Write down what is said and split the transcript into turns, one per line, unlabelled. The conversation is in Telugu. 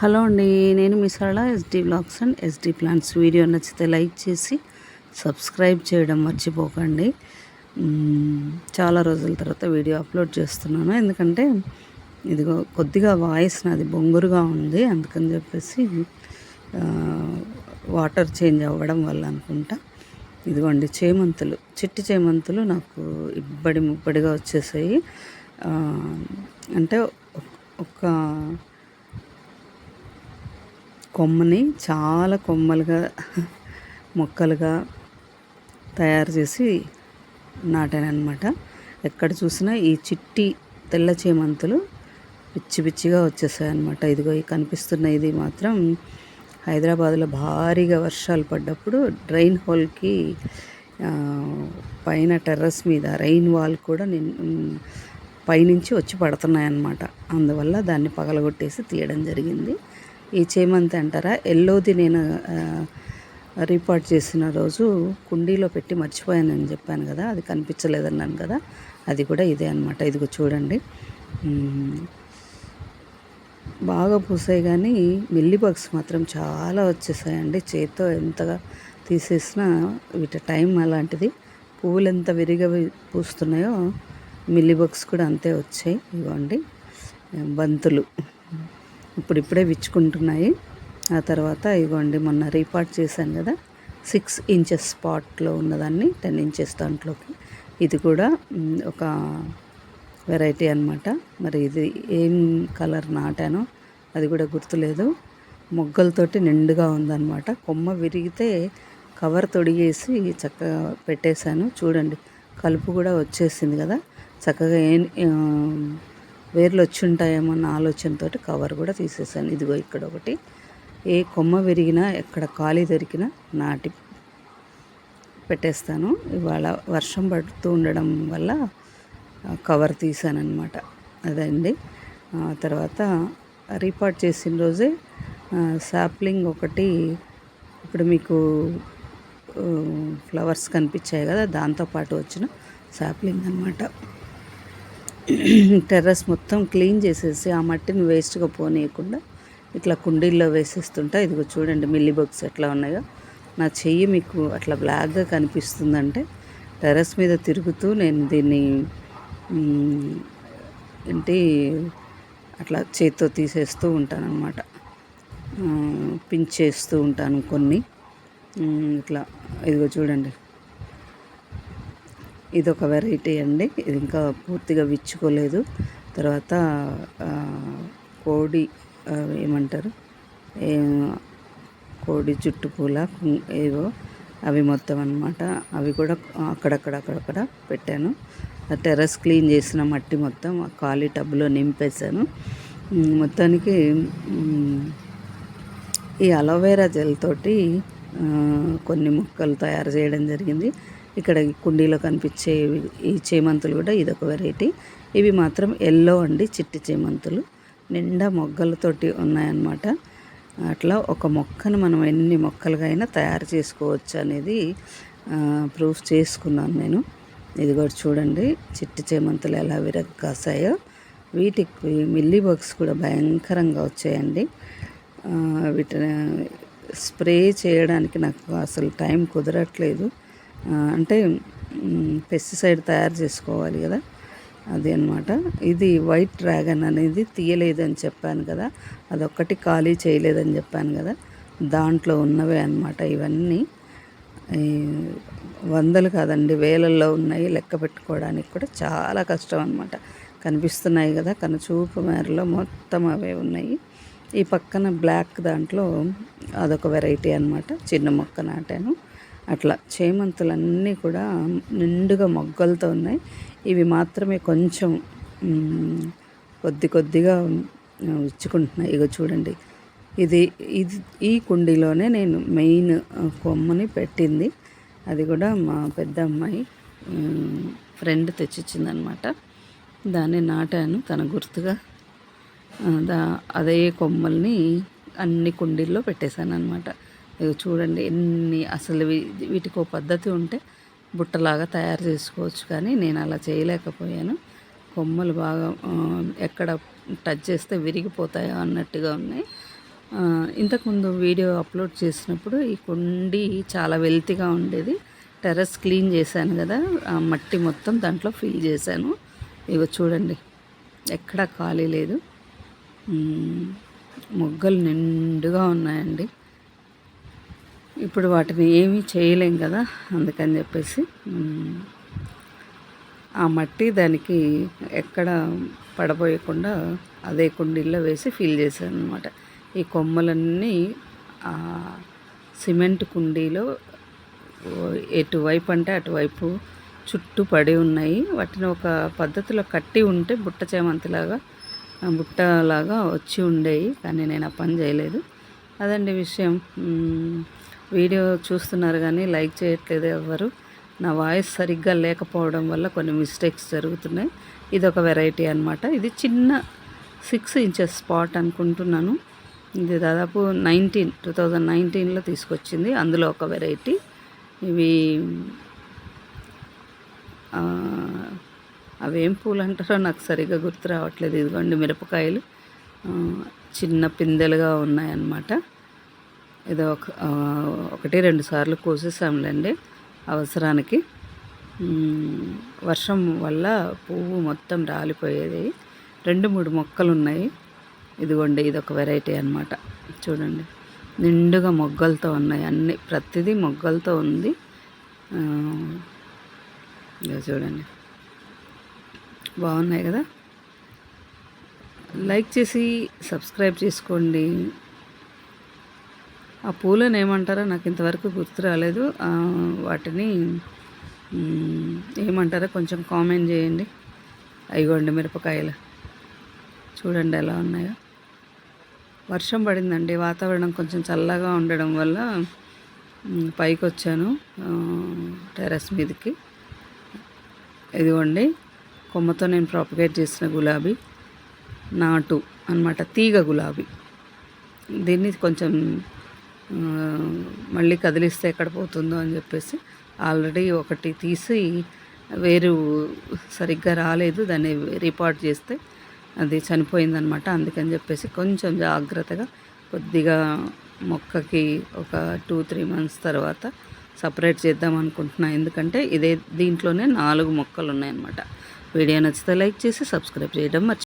హలో అండి నేను మీ Sarala SD blogs and SD plants video నచ్చితే లైక్ చేసి సబ్స్క్రైబ్ చేయడం మర్చిపోకండి. చాలా రోజుల తర్వాత వీడియో అప్లోడ్ చేస్తున్నాను. ఎందుకంటే ఇదిగో కొద్దిగా వాయిస్ నాది బొంగురుగా ఉంది. అందుకని చెప్పేసి వాటర్ చేంజ్ అవ్వడం వల్ల అనుకుంటా. ఇదిగోండి చేమంతులు చిట్టి చేమంతులు నాకు ఇబ్బడి ముబ్బడిగా వచ్చేసాయి. అంటే ఒక కొమ్మని చాలా కొమ్మలుగా మొక్కలుగా తయారు చేసి నాటానమాట ఎక్కడ చూసినా ఈ చిట్టి తెల్ల చేమంతులు పిచ్చి పిచ్చిగా వచ్చేసాయి అనమాట ఇదిగో ఈ కనిపిస్తున్న ఇది మాత్రం హైదరాబాద్లో భారీగా వర్షాలు పడ్డప్పుడు డ్రైన్ హోల్కి పైన టెర్రస్ మీద రెయిన్ వాల్ కూడా నిన్ పైనుంచి వచ్చి పడుతున్నాయి అన్నమాట అందువల్ల దాన్ని పగలగొట్టేసి తీయడం జరిగింది. ఈ చేమంతి అంటారా? ఎల్లోది నేను రిపోర్ట్ చేసిన రోజు కుండీలో పెట్టి మర్చిపోయానని చెప్పాను కదా అది కనిపించలేదన్నాను కదా అది కూడా ఇదే అనమాట ఇదిగో చూడండి. బాగా పూసాయి కానీ మిల్లీ బగ్స్ మాత్రం చాలా వచ్చేసాయండి. చేత్తో ఎంతగా తీసేసినా వీటి టైం అలాంటిది. పువ్వులు ఎంత విరిగా పూస్తున్నాయో మిల్లీ బగ్స్ కూడా అంతే వచ్చాయి. ఇవ్వండి బంతులు. ఇప్పుడిప్పుడే విచ్చుకుంటున్నాయి. ఆ తర్వాత ఇవ్వండి మొన్న రీపార్ట్ చేశాను కదా సిక్స్ ఇంచెస్ స్పాట్లో ఉన్నదాన్ని టెన్ ఇంచెస్ దాంట్లోకి. ఇది కూడా ఒక వెరైటీ అనమాట మరి ఇది ఏం కలర్ నాటానో అది కూడా గుర్తులేదు. మొగ్గలతోటి నిండుగా ఉందన్నమాట. కొమ్మ విరిగితే కవర్ తొడిగేసి చక్కగా పెట్టేశాను. చూడండి కలుపు కూడా వచ్చేసింది కదా. చక్కగా ఏం వేర్లు వచ్చి ఉంటాయేమో అన్న ఆలోచనతోటి కవర్ కూడా తీసేసాను ఇదిగో ఇక్కడ ఒకటి. ఏ కొమ్మ విరిగినా ఎక్కడ ఖాళీ దొరికినా నాటి పెట్టేస్తాను. ఇవాళ వర్షం పడుతూ ఉండడం వల్ల కవర్ తీసానమాట అదండి. తర్వాత రీపార్ట్ చేసిన రోజే సాప్లింగ్ ఒకటి ఇప్పుడు మీకు ఫ్లవర్స్ కనిపించాయి కదా దాంతోపాటు వచ్చిన సాప్లింగ్ అనమాట టెర్రస్ మొత్తం క్లీన్ చేసేసి ఆ మట్టిని వేస్ట్గా పోనీయకుండా ఇట్లా కుండీల్లో వేసేస్తుంటా. ఇదిగో చూడండి మిల్లీ బగ్స్ ఎట్లా ఉన్నాయో. నా చెయ్యి మీకు అట్లా బ్లాక్గా కనిపిస్తుందంటే టెర్రస్ మీద తిరుగుతూ నేను దీన్ని ఏంటి అట్లా చేత్తో తీసేస్తూ ఉంటాను అనమాట పించ్ ఉంటాను కొన్ని. ఇట్లా ఇదిగో చూడండి. ఇది ఒక వెరైటీ అండి. ఇది ఇంకా పూర్తిగా విచ్చుకోలేదు. తర్వాత కోడి ఏమంటారు? కోడి చుట్టుపూల ఏవో అవి మొత్తం అన్నమాట. అవి కూడా అక్కడక్కడ అక్కడక్కడ పెట్టాను. టెర్రస్ క్లీన్ చేసిన మట్టి మొత్తం ఆ ఖాళీ టబ్లో నింపేశాను. మొత్తానికి ఈ అలోవెరా జెల్ తోటి కొన్ని మొక్కలు తయారు చేయడం జరిగింది. ఇక్కడ కుండీలో కనిపించే ఈ చేమంతులు కూడా ఇదొక వెరైటీ. ఇవి మాత్రం ఎల్లో అండి చిట్టి చేమంతులు. నిండా మొగ్గలతోటి ఉన్నాయన్నమాట. అట్లా ఒక మొక్కను మనం ఎన్ని మొక్కలుగా అయినా తయారు చేసుకోవచ్చు అనేది ప్రూఫ్ చేసుకున్నాను నేను. ఇది కూడా చూడండి చిట్టి చేమంతులు ఎలా విరగ కాసాయో. వీటికి మిల్లీ బగ్స్ కూడా భయంకరంగా వచ్చాయండి. వీటిని స్ప్రే చేయడానికి నాకు అసలు టైం కుదరట్లేదు. అంటే పెస్టిసైడ్ తయారు చేసుకోవాలి కదా. అది అనమాట ఇది వైట్ డ్రాగన్ అనేది తీయలేదని చెప్పాను కదా. అదొక్కటి ఖాళీ చేయలేదని చెప్పాను కదా. దాంట్లో ఉన్నవే అన్నమాట ఇవన్నీ. వందలు కాదండి వేలల్లో ఉన్నాయి. లెక్క పెట్టుకోవడానికి కూడా చాలా కష్టం అనమాట కనిపిస్తున్నాయి కదా కనుచూపు మేరలో మొత్తం అవే ఉన్నాయి. ఈ పక్కన బ్లాక్ దాంట్లో అదొక వెరైటీ అనమాట చిన్న మొక్క నాటాను. అట్లా చేమంతులన్నీ కూడా నిండుగా మొగ్గలతో ఉన్నాయి. ఇవి మాత్రమే కొంచెం కొద్ది కొద్దిగా ఇచ్చుకుంటున్నాయి ఇగో చూడండి. ఇది ఇది ఈ కుండీలోనే నేను మెయిన్ కొమ్మని పెట్టింది. అది కూడా మా పెద్ద అమ్మాయి ఫ్రెండ్ తెచ్చిచ్చిందనమాట. దాన్ని నాటాను. తన గుర్తుగా దా అదే కొమ్మల్ని అన్ని కుండీల్లో పెట్టేశాను అనమాట ఇవి చూడండి ఎన్ని అసలు వీటికి ఒక పద్ధతి ఉంటే బుట్టలాగా తయారు చేసుకోవచ్చు కానీ నేను అలా చేయలేకపోయాను. కొమ్మలు బాగా ఎక్కడ టచ్ చేస్తే విరిగిపోతాయో అన్నట్టుగా ఉన్నాయి. ఇంతకుముందు వీడియో అప్లోడ్ చేసినప్పుడు ఈ కుండి చాలా వెల్తీగా ఉండేది. టెర్రస్ క్లీన్ చేశాను కదా ఆ మట్టి మొత్తం దాంట్లో ఫిల్ చేశాను. ఇగో చూడండి ఎక్కడా ఖాళీ లేదు. మొగ్గలు నిండుగా ఉన్నాయండి. ఇప్పుడు వాటిని ఏమీ చేయలేం కదా అందుకని చెప్పేసి ఆ మట్టి దానికి ఎక్కడ పడబోయకుండా అదే కుండీల్లో వేసి ఫిల్ చేశాను అనమాట ఈ కొమ్మలన్నీ ఆ సిమెంట్ కుండీలో ఎటువైపు అంటే అటువైపు చుట్టూ పడి ఉన్నాయి. వాటిని ఒక పద్ధతిలో కట్టి ఉంటే బుట్ట చేమంతిలాగా బుట్టలాగా వచ్చి ఉండేవి కానీ నేను ఆ పని చేయలేదు. అదండి విషయం. వీడియో చూస్తున్నారు కానీ లైక్ చేయట్లేదు ఎవరు. నా వాయిస్ సరిగ్గా లేకపోవడం వల్ల కొన్ని మిస్టేక్స్ జరుగుతున్నాయి. ఇది ఒక వెరైటీ అనమాట ఇది చిన్న సిక్స్ ఇంచెస్ స్పాట్ అనుకుంటున్నాను. ఇది దాదాపు నైన్టీన్ టూ థౌజండ్ నైన్టీన్లో తీసుకొచ్చింది. అందులో ఒక వెరైటీ. ఇవి అవేం పూలు అంటారో నాకు సరిగ్గా గుర్తు రావట్లేదు. ఇదిగోండి మిరపకాయలు. చిన్న పిందెలుగా ఉన్నాయన్నమాట. ఇది ఒక ఒకటి రెండు సార్లు కోసేసాంలేండి అవసరానికి. వర్షం వల్ల పువ్వు మొత్తం రాలిపోయేది. రెండు మూడు మొక్కలు ఉన్నాయి ఇదిగోండి ఇది ఒక వెరైటీ అనమాట చూడండి నిండుగా మొగ్గలతో ఉన్నాయి అన్ని. ప్రతిదీ మొగ్గలతో ఉంది. చూడండి. బాగున్నాయి కదా? లైక్ చేసి సబ్స్క్రైబ్ చేసుకోండి. ఆ పూలను ఏమంటారో నాకు ఇంతవరకు గుర్తు రాలేదు. వాటిని ఏమంటారో కొంచెం కామెంట్ చేయండి. అయిగోండి మిరపకాయలు. చూడండి ఎలా ఉన్నాయో. వర్షం పడిందండి. వాతావరణం కొంచెం చల్లగా ఉండడం వల్ల పైకి వచ్చాను ఆ, టెర్రస్ మీదకి. ఇదిగోండి కొమ్మతో నేను ప్రాపగేట్ చేసిన గులాబీ. నాటు అనమాట తీగ గులాబీ. దీన్ని కొంచెం మళ్ళీ కదిలిస్తే ఎక్కడ పోతుందో అని చెప్పేసి ఆల్రెడీ ఒకటి తీసి వేరు సరిగ్గా రాలేదు దాన్ని రిపోర్ట్ చేస్తే అది చనిపోయిందనమాట అందుకని చెప్పేసి కొంచెం జాగ్రత్తగా కొద్దిగా మొక్కకి ఒక టూ త్రీ మంత్స్ తర్వాత సపరేట్ చేద్దాం అనుకుంటున్నాను ఎందుకంటే ఇదే దీంట్లోనే నాలుగు మొక్కలు ఉన్నాయన్నమాట వీడియో నచ్చితే లైక్ చేసి సబ్స్క్రైబ్ చేయడం మర్చి